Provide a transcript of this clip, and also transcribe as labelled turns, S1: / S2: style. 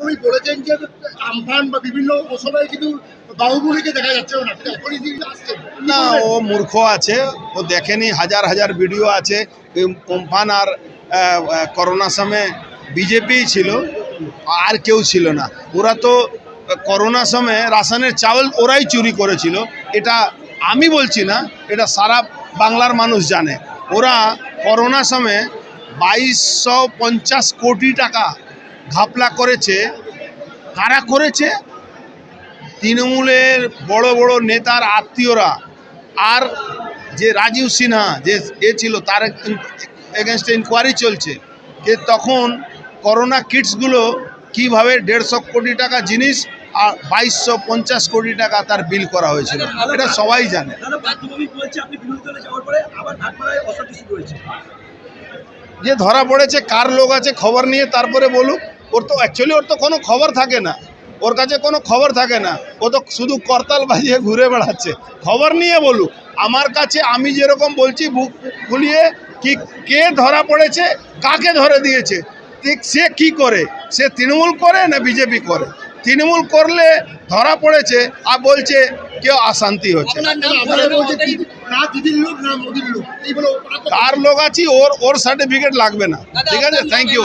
S1: উনি বলেছেন যে আমফান বা বিভিন্ন সময় কিন্তু বাহুবলীকে দেখা যাচ্ছে না।
S2: ও মূর্খ আছে ও দেখেনি হাজার হাজার ভিডিও আছে। কোম্পান আর করোনার সময় বিজেপি ছিল আর কেউ ছিল না। ওরা তো করোনা সময় রাসায়নের চাউল ওরাই চুরি করেছিল। এটা আমি বলছি না এটা সারা বাংলার মানুষ জানে। ওরা করোনা সময় বাইশশো পঞ্চাশ কোটি টাকা ঘাপলা করেছে কারা করেছে? তৃণমূলের বড় বড় নেতার আত্মীয়রা। আর যে রাজীব সিনহা যে এ ছিল তার এগেনস্টে ইনকোয়ারি চলছে। যে তখন করোনা কিটসগুলো কীভাবে দেড়শো কোটি টাকা জিনিস আর বাইশশো পঞ্চাশ কোটি টাকা তার বিল করা হয়েছিল। এটা সবাই জানে। যে ধরা পড়েছে কার লোক আছে খবর নিয়ে তারপরে বলুক। ওর তো অ্যাকচুয়ালি ওর তো কোনো খবর থাকে না। ওর কাছে কোনো খবর থাকে না। ও তো শুধু করতাল বাজিয়ে ঘুরে বেড়াচ্ছে। খবর নিয়ে বলুক আমার কাছে আমি যেরকম বলছি বুক ফুলিয়ে কি কে ধরা পড়েছে কাকে ধরে দিয়েছে ঠিক সে কি করে? সে তৃণমূল করে না বিজেপি করে? তৃণমূল করলে ধরা পড়েছে আর বলছে কেউ অশান্তি হচ্ছে
S1: দিদির লোক
S2: আছি ওর ওর সার্টিফিকেট লাগবে না। ঠিক আছে? Thank you